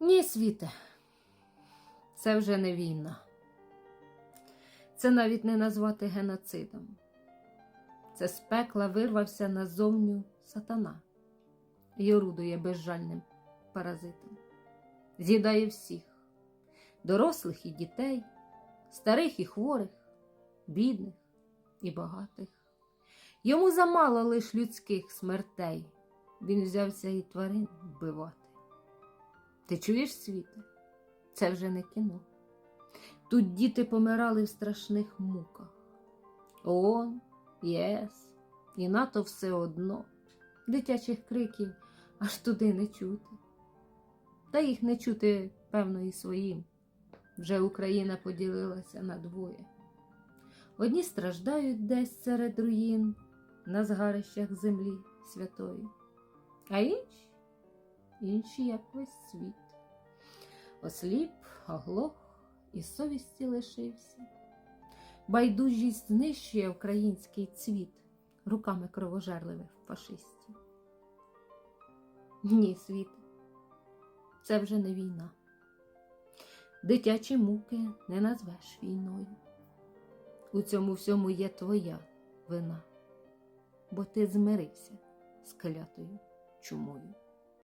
Ні, світе, це вже не війна. Це навіть не назвати геноцидом. Це з пекла вирвався назовню сатана і орудує безжальним паразитом. З'їдає всіх дорослих і дітей, старих і хворих, бідних і багатих. Йому замало лиш людських смертей. Він взявся і тварин вбивати. Ти чуєш світе? Це вже не кіно. Тут діти помирали в страшних муках. ООН, ЄС, і НАТО все одно. Дитячих криків аж туди не чути. Та їх не чути, певно, і своїм. Вже Україна поділилася на двоє. Одні страждають десь серед руїн на згарищах землі святої, а інші, інші як весь світ. Осліп, оглох і совісті лишився. Байдужість знищує український цвіт руками кровожерливих фашистів. Ні, світ, це вже не війна. Дитячі муки не назвеш війною. У цьому всьому є твоя вина, бо ти змирився з клятою чумою.